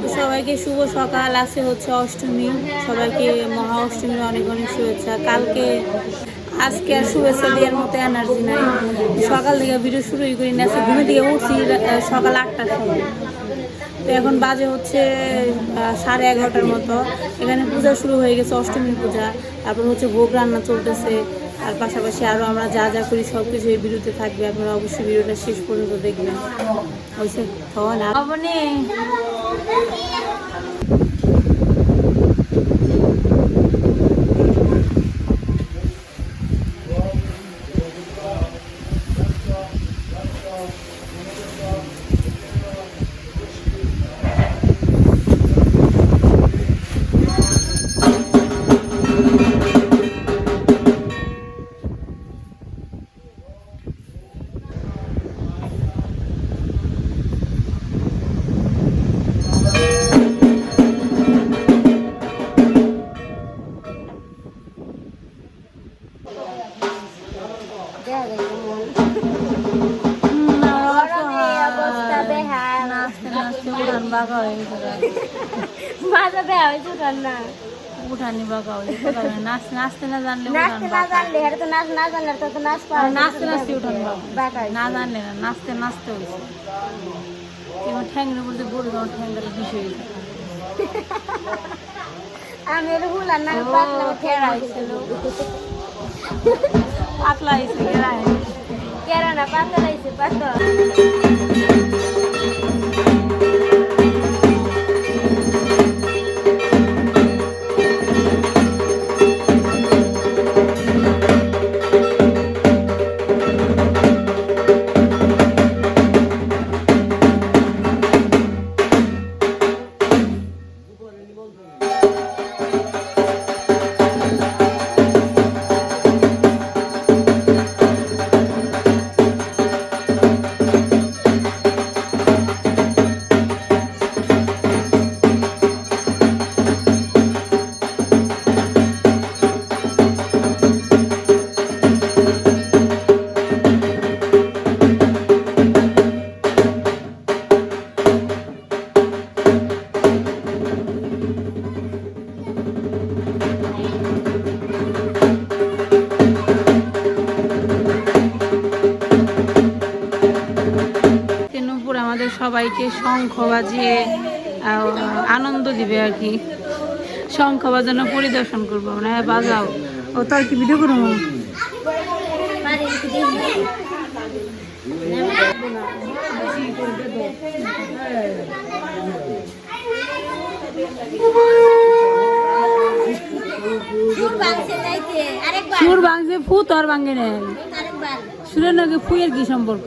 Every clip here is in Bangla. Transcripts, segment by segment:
তো সবাইকে শুভ সকাল। আছে হচ্ছে অষ্টমী। সবাইকে মহা অষ্টমীর অনেক অনেক শুভেচ্ছা। কালকে, আজকে আর শুভেচ্ছা দেওয়ার মতো এনার্জি নাই। সকাল থেকে ভিডিও শুরুই করি না ঘুমে থেকে উঠছি সকাল আটটার সময়। তো এখন বাজে হচ্ছে সাড়ে এগারোটার মতো। এখানে পূজা শুরু হয়ে গেছে, অষ্টমীর পূজা। তারপর হচ্ছে ভোগ রান্না চলতেছে। আর পাশাপাশি আরও আমরা যা যা করি সব কিছু এই ভিডিওতে থাকবে। আপনারা অবশ্যই ভিডিওটা শেষ পর্যন্ত দেখবেন। হয়েছে খাওয়ান আপনি অবস্থা বেহাল নাচতে নাচতে উঠান বাঁকা হয়ে গেছে মাথা দেওয়া হয়েছে ওটার না উঠানি হয়ে গেছে কারণ নাচতে না জানলে নাচতে না জানলে তো নাচ না জানলে তো তো নাচ নাচতে নাচতে উঠান বাঁকা না জানলে না নাচতে নাচতে হয়েছে এবার ঠ্যাংরে বলতে বলে তোমার ঠ্যাংরে বিষয় আমি ভুলার না পাতলা খেরা হয়েছিল পাতলা হয়েছে গেরায় কেরা না পাতলা হয়েছে শঙ্খ বাজিয়ে আনন্দ দিবে আর কি। শঙ্খ বাজানো পরিদর্শন করব মানে হ্যাঁ বাজাও। ও তো আর কি ভিডিও করব? সুর ভাঙছে ফু তোর ভাঙে নেন সুরের নাকি ফুয়ের কি সম্পর্ক?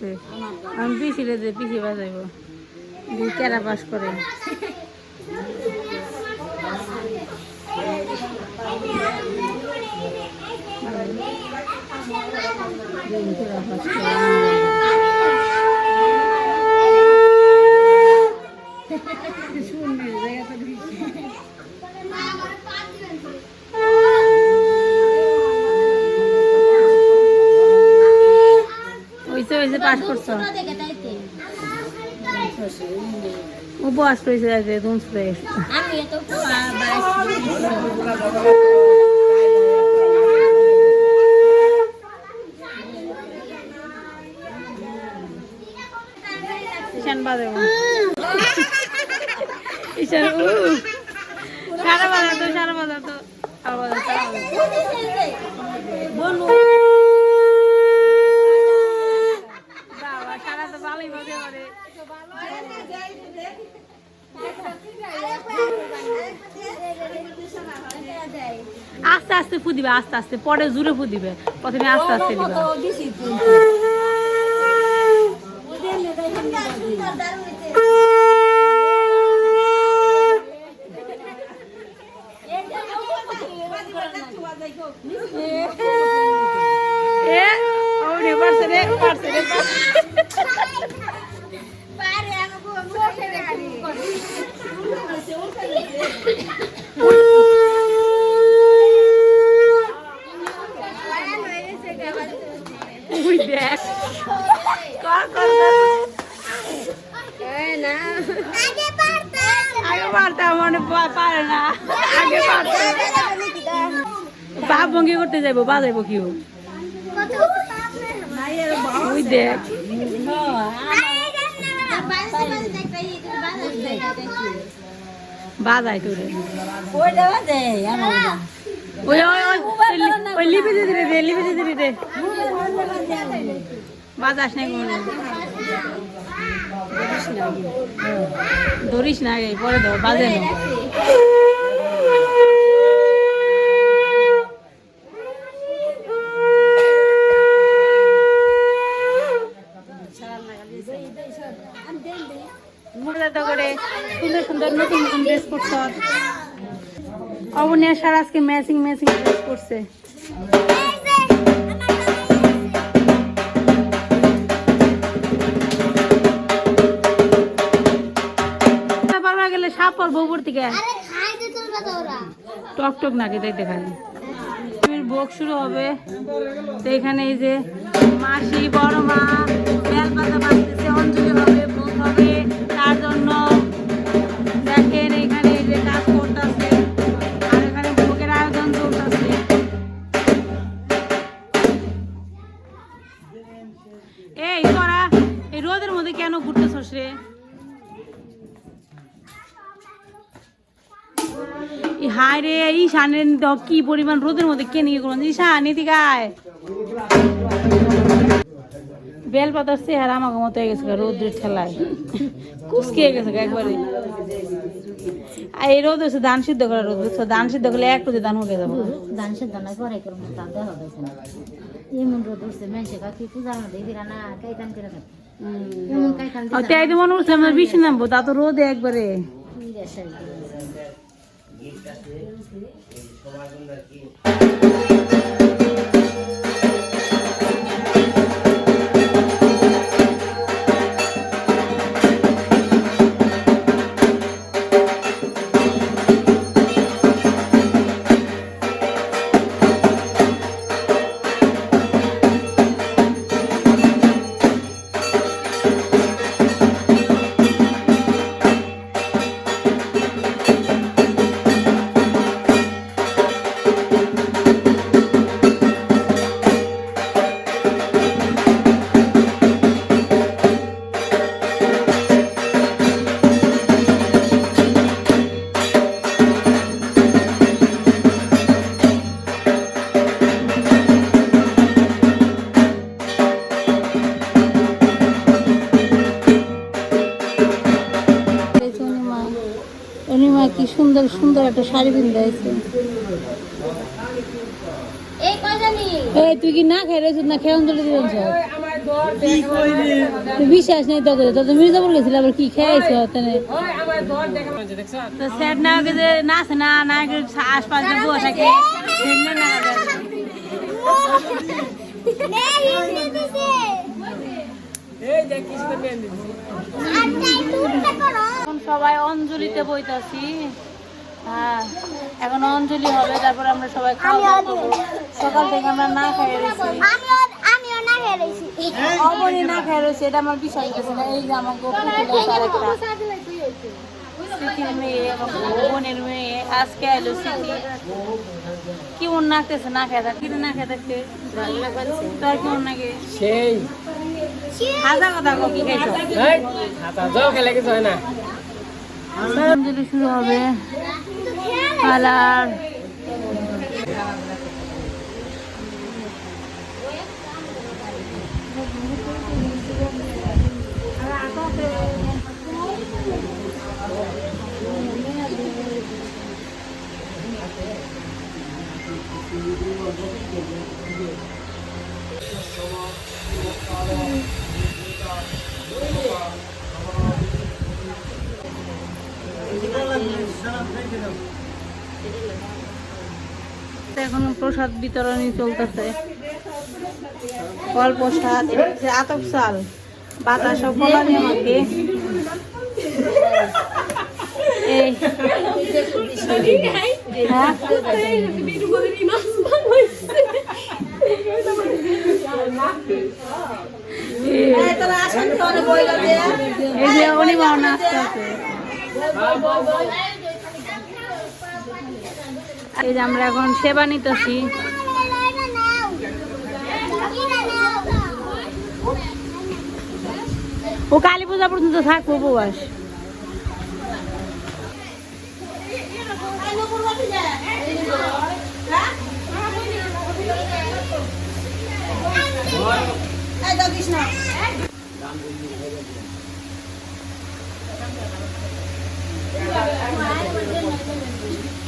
হয়েছে আমি পিছিয়ে দিয়ে পিছিয়ে বাজাইব দুই কেরা পাস করে। কেরা পাস করে। হয়েছে তাইতে উপবাস করেছে যাইতে দুন স্প্রে আমি বাস ঈশান বাজে ঈশান উ সারা বাজা তো সারা বাজা তো সারা বাজা সারা বাজা বনু বাবা সারা তো ভালোই মজা করে আস্তে আস্তে ফু দিবে আস্তে আস্তে পরে জুড়ে ফু দিবে প্রথমে আস্তে আস্তে দিবে। পারতাম মনে পা- পারে না। আগে পারতাম বাপ ভঙ্গি করতে যাইবো বাজাইবো ওই দেখ। বাজাই তোরে। ওই ওই ওই ওই লি- ওই রে দে লিপি রে বাজাস নাই কোনো। ধরিস না আগে, পরে ধর, বাজে না। করে সুন্দর সুন্দর নতুন নতুন ড্রেস আজকে ম্যাচিং ম্যাচিং ড্রেস করছে পর টক টক নাকি তাই দেখায় ভোগ শুরু হবে। তো এখানে এই যে মাসি বড় মা বেল পাতা বাঁচতেছে অঞ্জলি হবে ভোগ হবে। তার জন্য ঈশানের কি পরিমাণ রোদের মধ্যে কে নিয়ে করুন ঈশান এদিকে আয় বেল পাতার চেহারা আমাকে মতো হয়ে গেছে গা, রোদ্রের ঠেলায়। কুচকে গেছে একবারে। আর এই রোদ হচ্ছে ধান সিদ্ধ করা রোদ বুঝছ? ধান সিদ্ধ করলে এক রোদে ধান হয়ে যাব। ধান সেদ্ধ নাই পরে করব তা দেওয়া হবে এমন রোদ কাকি মধ্যে না করে তাই তো মনে আমরা নামবো তা তো রোদে একবারে। অনিমা একটা শাড়ি কিনতে আছে এই তুই কি না খাই না খেয়ে অঞ্জলি দিবেন তুই বিশ্বাস নেই তোকে তো তুমি মির্জাপুর গেছিল আবার কি খেয়েছ তেনে তো স্যার না আগে যে নাচে না না আশপাশ যে বসে থাকে সেগুলো না এখন সবাই অঞ্জলিতে বইতাছি। হ্যাঁ এখন অঞ্জলি হবে তারপর আমরা সবাই খাওয়া দাওয়া করব। সকাল থেকে আমরা না খাই রয়েছি। আমিও না খাই রয়েছে এটা আমার বিষয় হইতেছে না। এই যে আমার মেয়ে এবং বোনের মেয়ে আজকে এলো স্মৃতি কি নাচতেছে না খেয়ে থাক কিনে না খেয়ে থাকতে তোর কেমন লাগে? সেই। হাজার কথা কো কি খাইছো? হাতা খেলে কিছু হয় না। অঞ্জলি শুরু হবে কালার এখন প্রসাদ বিতরণী চলতেছে। ফল প্রসাদ আতপ চাল। বাতাস ফলানি আমাকে এই। হ্যাঁ? যে উনি নাচতে আছে। এই যে আমরা এখন সেবা নিতেছি। ও কালী পূজা পর্যন্ত থাকব উপবাস হ্যাঁ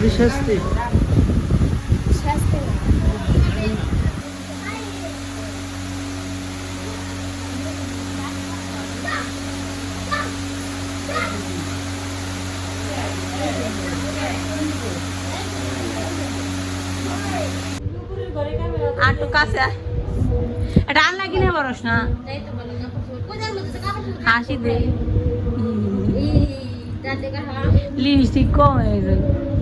বিশ্বস্তি আটু কাছে। এটা আনলা কিনে বরস না। হাসি দে। লিপস্টিক কম হয়ে গেছে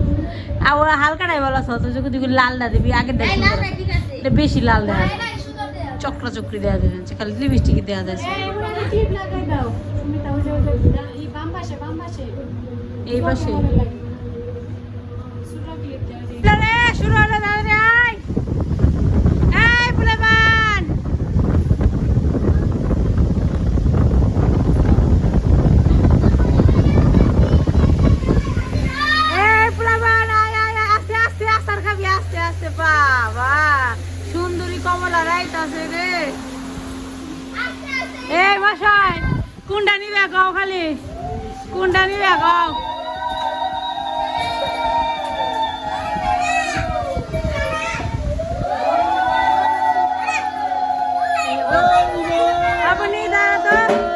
আর ওরা হালকাটাই বলা সত যদি লাল দা দিবি আগে দেখ এটা বেশি লাল যায়। চক্র চক্রি দেওয়া যাবে না, খালি লিপস্টিক দেওয়া যাচ্ছে এই পাশে শুরু হলো তাড়াতাড়ি আয়। এই ফুলেবান। এই ফুলেবান, আয়, আয়, আয়, আস্তে, আস্তে, আস্তার খাবি, আস্তে, বাবা। সুন্দরী কমলা রাইত আছে রে। এই মশাই কোনটা নিবে গাও খালি? কোনটা নিবে গাও আপনি দাঁড়া তো।